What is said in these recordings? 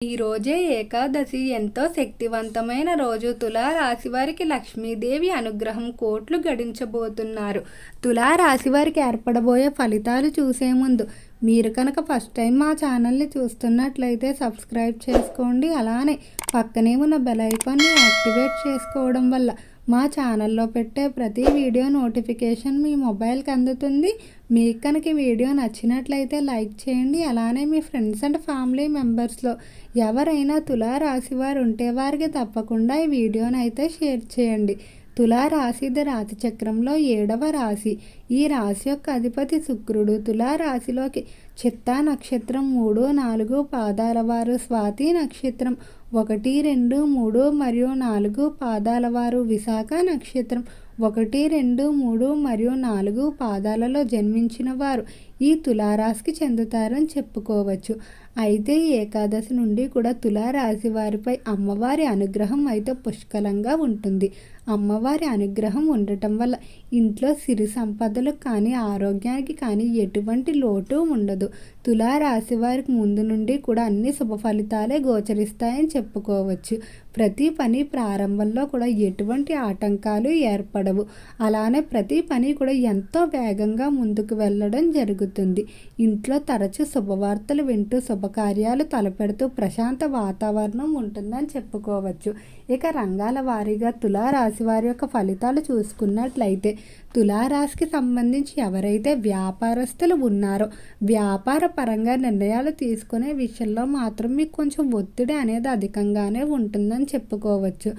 ఈ రోజే ఏకాదశి ఎంతో శక్తివంతమైన రోజు. తులారాశి వారికి లక్ష్మీదేవి అనుగ్రహం కోట్లు గడించబోతున్నారు. తులారాశి వారికి ఏర్పడబోయే ఫలితాలు చూసే ముందు మీరు కనుక ఫస్ట్ టైం మా ఛానల్ని చూస్తున్నట్లయితే సబ్స్క్రైబ్ చేసుకోండి. అలానే పక్కనే ఉన్న బెల్ ఐకాన్ని యాక్టివేట్ చేసుకోవడం వల్ల మా ఛానల్లో పెట్టే ప్రతి వీడియో నోటిఫికేషన్ మీ మొబైల్కి అందుతుంది. మీకు కనుక వీడియో నచ్చినట్లయితే లైక్ చేయండి. అలానే మీ ఫ్రెండ్స్ అండ్ ఫ్యామిలీ మెంబర్స్లో ఎవరైనా తులా రాశి వారు ఉంటే వారికి తప్పకుండా ఈ వీడియోనైతే అయితే షేర్ చేయండి. తులారాశిద రాశి చక్రంలో ఏడవ రాశి. ఈ రాశి యొక్క అధిపతి శుక్రుడు. తులారాశిలోకి చిత్తా నక్షత్రం మూడు నాలుగు పాదాల వారు స్వాతి నక్షత్రం ఒకటి రెండు మూడు మరియు నాలుగు పాదాల వారు విశాఖ నక్షత్రం ఒకటి రెండు మూడు మరియు నాలుగు పాదాలలో జన్మించిన వారు ఈ తులారాశికి చెందుతారని చెప్పుకోవచ్చు. అయితే ఏకాదశి నుండి కూడా తులారాశి వారిపై అమ్మవారి అనుగ్రహం అయితే పుష్కలంగా ఉంటుంది. అమ్మవారి అనుగ్రహం ఉండటం వల్ల ఇంట్లో సిరి సంపదలు కానీ ఆరోగ్యానికి కానీ ఎటువంటి లోటు ఉండదు. తులారాశి వారికి ముందు నుండి కూడా అన్ని శుభ ఫలితాలే గోచరిస్తాయని చెప్పుకోవచ్చు. ప్రతి పని ప్రారంభంలో కూడా ఎటువంటి ఆటంకాలు ఏర్పడవు. అలానే ప్రతి పని కూడా ఎంతో వేగంగా ముందుకు వెళ్ళడం జరుగుతుంది. ఇంట్లో తరచు శుభవార్తలు వింటూ శుభకార్యాలు తలపెడుతూ ప్రశాంత వాతావరణం ఉంటుందని చెప్పుకోవచ్చు. ఇక రంగాల వారీగా తులారాశి వారి యొక్క ఫలితాలు చూసుకున్నట్లయితే తులారాశికి సంబంధించి ఎవరైతే వ్యాపారస్తులు ఉన్నారో వ్యాపార పరంగా నిర్ణయాలు తీసుకునే విషయంలో మాత్రం మీకు కొంచెం ఒత్తిడి అనేది అధికంగానే ఉంటుందని చెప్పుకోవచ్చు.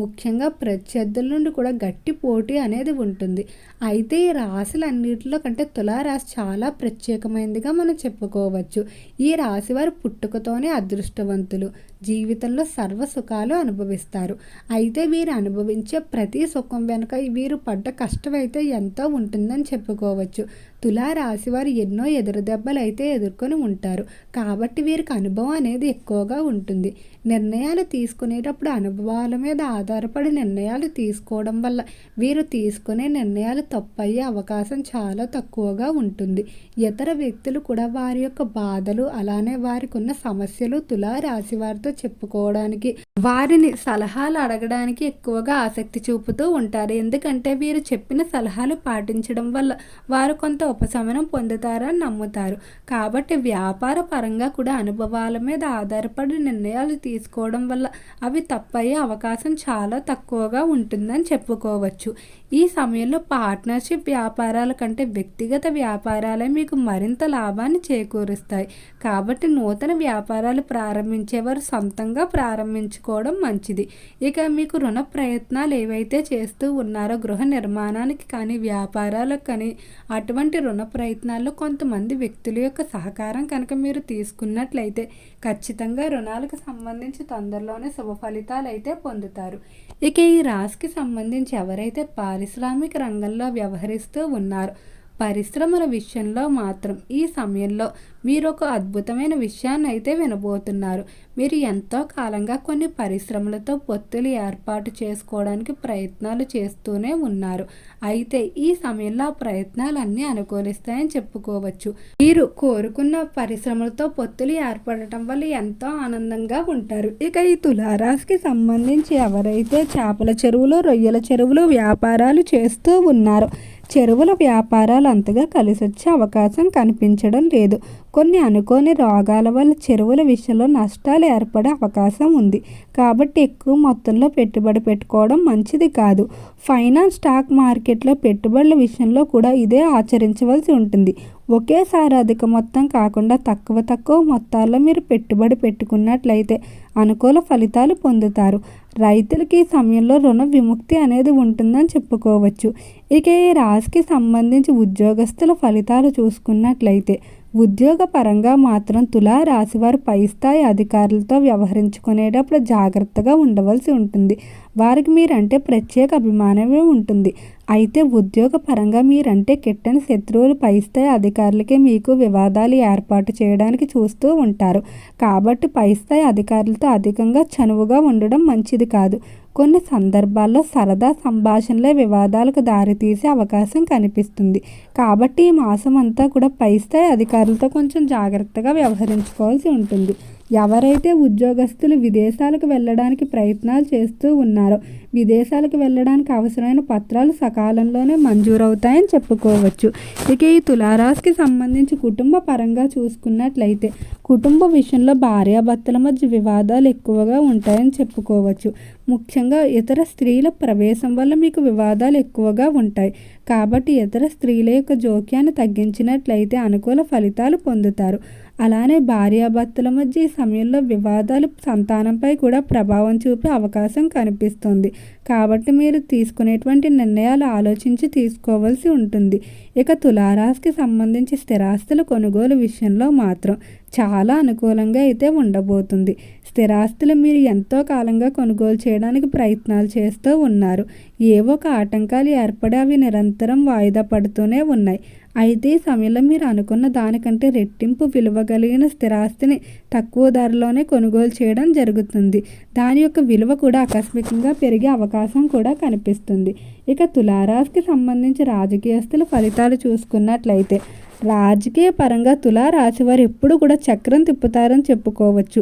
ముఖ్యంగా ప్రత్యర్థుల నుండి కూడా గట్టి పోటీ అనేది ఉంటుంది. అయితే ఈ రాశులన్నిటిలో కంటే తులారాశి చాలా ప్రత్యేకమైనదిగా మనం చెప్పుకోవచ్చు. ఈ రాశి వారు పుట్టుకతోనే అదృష్టవంతులు. జీవితంలో సర్వ సుఖాలు అనుభవిస్తారు. అయితే వీరు అనుభవించే ప్రతి సుఖం వెనుక వీరు పడ్డ కష్టం అయితే ఎంతో ఉంటుందని చెప్పుకోవచ్చు. తులా రాశి వారు ఎన్నో ఎదురు దెబ్బలు అయితే ఎదుర్కొని ఉంటారు. కాబట్టి వీరికి అనుభవం అనేది ఎక్కువగా ఉంటుంది. నిర్ణయాలు తీసుకునేటప్పుడు అనుభవాల మీద ఆధారపడి నిర్ణయాలు తీసుకోవడం వల్ల వీరు తీసుకునే నిర్ణయాలు తప్పయ్యే అవకాశం చాలా తక్కువగా ఉంటుంది. ఇతర వ్యక్తులు కూడా వారి యొక్క బాధలు అలానే వారికి ఉన్న సమస్యలు తులా రాశి వారితో చెప్పుకోవడానికి వారిని సలహాలు అడగడానికి ఎక్కువగా ఆసక్తి చూపుతూ ఉంటారు. ఎందుకంటే వీరు చెప్పిన సలహాలు పాటించడం వల్ల వారు కొంత ఉపశమనం పొందుతారని నమ్ముతారు. కాబట్టి వ్యాపార పరంగా కూడా అనుభవాల మీద ఆధారపడి నిర్ణయాలు తీసుకోవడం వల్ల అవి తప్పయ్యే అవకాశం చాలా తక్కువగా ఉంటుందని చెప్పుకోవచ్చు. ఈ సమయంలో పార్ట్నర్షిప్ వ్యాపారాల కంటే వ్యక్తిగత వ్యాపారాలే మీకు మరింత లాభాన్ని చేకూరుస్తాయి. కాబట్టి నూతన వ్యాపారాలు ప్రారంభించేవారు సొంతంగా ప్రారంభించుకోవడం మంచిది. ఇక మీకు రుణ ప్రయత్నాలు ఏవైతే చేస్తూ ఉన్నారో గృహ నిర్మాణానికి కానీ వ్యాపారాలకు కానీ అటువంటి రుణ ప్రయత్నాల్లో కొంతమంది వ్యక్తుల యొక్క సహకారం కనుక మీరు తీసుకున్నట్లయితే ఖచ్చితంగా రుణాలకు సంబంధించి తొందరలోనే శుభ ఫలితాలు అయితే పొందుతారు. ఇక ఈ రాశికి సంబంధించి ఎవరైతే పారిశ్రామిక రంగంలో వ్యవహరిస్తూ ఉన్నారో పరిశ్రమల విషయంలో మాత్రం ఈ సమయంలో మీరు ఒక అద్భుతమైన విషయాన్ని అయితే వినబోతున్నారు. మీరు ఎంతో కాలంగా కొన్ని పరిశ్రమలతో పొత్తులు ఏర్పాటు చేసుకోవడానికి ప్రయత్నాలు చేస్తూనే ఉన్నారు. అయితే ఈ సమయంలో ఆ ప్రయత్నాలు అన్నీ అనుకూలిస్తాయని చెప్పుకోవచ్చు. మీరు కోరుకున్న పరిశ్రమలతో పొత్తులు ఏర్పడటం వల్ల ఎంతో ఆనందంగా ఉంటారు. ఇక ఈ తులారాశికి సంబంధించి ఎవరైతే చేపల చెరువులు రొయ్యల చెరువులు వ్యాపారాలు చేస్తూ ఉన్నారో చెరువుల వ్యాపారాలు అంతగా కలిసొచ్చే అవకాశం కనిపించడం లేదు. కొన్ని అనుకోని రోగాల వల్ల చెరువుల విషయంలో నష్టాలు ఏర్పడే అవకాశం ఉంది. కాబట్టి ఎక్కువ మొత్తంలో పెట్టుబడి పెట్టుకోవడం మంచిది కాదు. ఫైనాన్స్ స్టాక్ మార్కెట్లో పెట్టుబడుల విషయంలో కూడా ఇదే ఆచరించవలసి ఉంటుంది. ఒకేసారి అధిక మొత్తం కాకుండా తక్కువ తక్కువ మొత్తాల్లో మీరు పెట్టుబడి పెట్టుకున్నట్లయితే అనుకూల ఫలితాలు పొందుతారు. రైతులకి ఈ సమయంలో రుణ విముక్తి అనేది ఉంటుందని చెప్పుకోవచ్చు. ఇక ఈ రాశికి సంబంధించి ఉద్యోగస్తుల ఫలితాలు చూసుకున్నట్లయితే ఉద్యోగ పరంగా మాత్రం తులా రాశివారు పై స్థాయి అధికారులతో వ్యవహరించుకునేటప్పుడు జాగ్రత్తగా ఉండవలసి ఉంటుంది. వారికి మీరంటే ప్రత్యేక అభిమానమే ఉంటుంది. అయితే ఉద్యోగ పరంగా మీరంటే కిట్టని శత్రువులు పై స్థాయి అధికారులకే మీకు వివాదాలు ఏర్పాటు చేయడానికి చూస్తూ ఉంటారు. కాబట్టి పై స్థాయి అధికారులతో అధికంగా చనువుగా ఉండడం మంచిది కాదు. కొన్ని సందర్భాల్లో సరదా సంభాషణలే వివాదాలకు దారితీసే అవకాశం కనిపిస్తుంది. కాబట్టి ఈ మాసం అంతా కూడా పై స్థాయి అధికారులతో కొంచెం జాగ్రత్తగా వ్యవహరించుకోవాల్సి ఉంటుంది. ఎవరైతే ఉద్యోగస్తులు విదేశాలకు వెళ్ళడానికి ప్రయత్నాలు చేస్తూ ఉన్నారో విదేశాలకు వెళ్ళడానికి అవసరమైన పత్రాలు సకాలంలోనే మంజూరవుతాయని చెప్పుకోవచ్చు. ఇక ఈ తులారాశికి సంబంధించి కుటుంబ పరంగా చూసుకున్నట్లయితే కుటుంబ విషయంలో భార్యాభర్తల మధ్య వివాదాలు ఎక్కువగా ఉంటాయని చెప్పుకోవచ్చు. ముఖ్యంగా ఇతర స్త్రీల ప్రవేశం వల్ల మీకు వివాదాలు ఎక్కువగా ఉంటాయి. కాబట్టి ఇతర స్త్రీల యొక్క జోక్యాన్ని తగ్గించినట్లయితే అనుకూల ఫలితాలు పొందుతారు. అలానే భార్యాభర్తల మధ్య ఈ సమయంలో వివాదాలు సంతానంపై కూడా ప్రభావం చూపే అవకాశం కనిపిస్తుంది. కాబట్టి మీరు తీసుకునేటువంటి నిర్ణయాలు ఆలోచించి తీసుకోవాల్సి ఉంటుంది. ఇక తులారాశికి సంబంధించి స్థిరాస్తుల కొనుగోలు విషయంలో మాత్రం చాలా అనుకూలంగా అయితే ఉండబోతుంది. స్థిరాస్తులు మీరు ఎంతో కాలంగా కొనుగోలు చేయడానికి ప్రయత్నాలు చేస్తూ ఉన్నారు. ఏవో ఒక ఆటంకాలు ఏర్పడి అవి నిరంతరం వాయిదా పడుతూనే ఉన్నాయి. అయితే ఈ సమయంలో మీరు అనుకున్న దానికంటే రెట్టింపు విలువ కలిగిన స్థిరాస్తిని తక్కువ ధరలోనే కొనుగోలు చేయడం జరుగుతుంది. దాని యొక్క విలువ కూడా ఆకస్మికంగా పెరిగే అవకాశం కూడా కనిపిస్తుంది. ఇక తులారాశికి సంబంధించి రాజకీయస్తుల ఫలితాలు చూసుకున్నట్లయితే రాజకీయ పరంగా తులారాశి వారు ఎప్పుడు కూడా చక్రం తిప్పుతారని చెప్పుకోవచ్చు.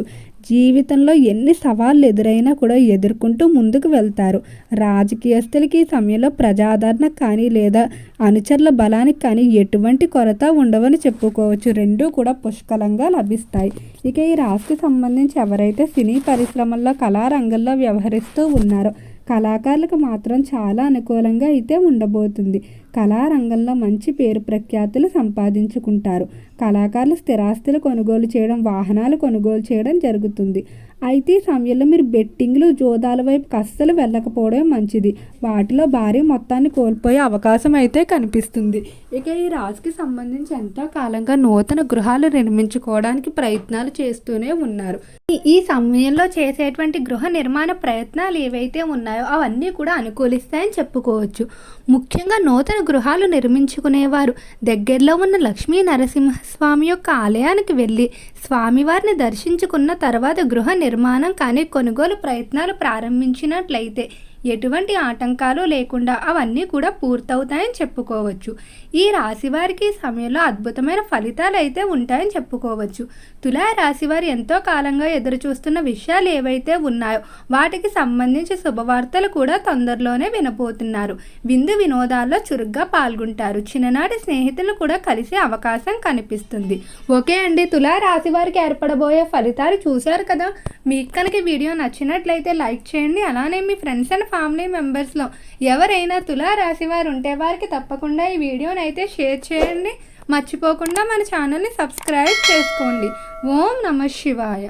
జీవితంలో ఎన్ని సవాళ్ళు ఎదురైనా కూడా ఎదుర్కొంటూ ముందుకు వెళ్తారు. రాజకీయస్తులకి ఈ సమయంలో ప్రజాదరణ కానీ లేదా అనుచరుల బలానికి కానీ ఎటువంటి కొరత ఉండవని చెప్పుకోవచ్చు. రెండూ కూడా పుష్కలంగా లభిస్తాయి. ఇక ఈ రాశికి సంబంధించి ఎవరైతే సినీ పరిశ్రమల్లో కళారంగంలో వ్యవహరిస్తూ ఉన్నారో కళాకారులకు మాత్రం చాలా అనుకూలంగా అయితే ఉండబోతుంది. కళారంగంలో మంచి పేరు ప్రఖ్యాతులు సంపాదించుకుంటారు. కళాకారులు స్థిరాస్తులు కొనుగోలు చేయడం వాహనాలు కొనుగోలు చేయడం జరుగుతుంది. అయితే ఈ సమయంలో మీరు బెట్టింగ్లు జోదాల వైపు అస్సలు వెళ్ళకపోవడం మంచిది. వాటిలో భారీ మొత్తాన్ని కోల్పోయే అవకాశం అయితే కనిపిస్తుంది. ఇక ఈ రాశికి సంబంధించి ఎంతో కాలంగా నూతన గృహాలు నిర్మించుకోవడానికి ప్రయత్నాలు చేస్తూనే ఉన్నారు. ఈ- ఈ సమయంలో చేసేటువంటి గృహ నిర్మాణ ప్రయత్నాలు ఏవైతే ఉన్నాయో అవన్నీ కూడా అనుకూలిస్తాయని చెప్పుకోవచ్చు. ముఖ్యంగా నూతన గృహాలు నిర్మించుకునేవారు. దగ్గరలో ఉన్న లక్ష్మీ నరసింహస్వామి యొక్క ఆలయానికి వెళ్ళి స్వామివారిని దర్శించుకున్న తర్వాత గృహ నిర్మాణం కానీ కొనుగోలు ప్రయత్నాలు ప్రారంభించినట్లయితే ఎటువంటి ఆటంకాలు లేకుండా అవన్నీ కూడా పూర్తవుతాయని చెప్పుకోవచ్చు. ఈ రాశి వారికి సమయంలో అద్భుతమైన ఫలితాలు అయితే ఉంటాయని చెప్పుకోవచ్చు. తులా రాశి వారు ఎంతో కాలంగా ఎదురు చూస్తున్న విషయాలు ఏవైతే ఉన్నాయో వాటికి సంబంధించి శుభవార్తలు కూడా తొందరలోనే వినబోతున్నారు. విందు వినోదాల్లో చురుగ్గా పాల్గొంటారు. చిన్ననాటి స్నేహితులు కూడా కలిసే అవకాశం కనిపిస్తుంది. ఓకే అండి తులా రాశి వారికి ఏర్పడబోయే ఫలితాలు చూశారు కదా? మీకు కనుక వీడియో నచ్చినట్లయితే లైక్ చేయండి. అలానే మీ ఫ్రెండ్స్ అండ్ ఫ్యామిలీ మెంబర్స్లో ఎవరైనా తులా రాశి వారు ఉంటే వారికి తప్పకుండా ఈ వీడియోని అయితే షేర్ చేయండి. మర్చిపోకుండా మన ఛానల్ని సబ్స్క్రైబ్ చేసుకోండి. ఓం నమ శివాయ.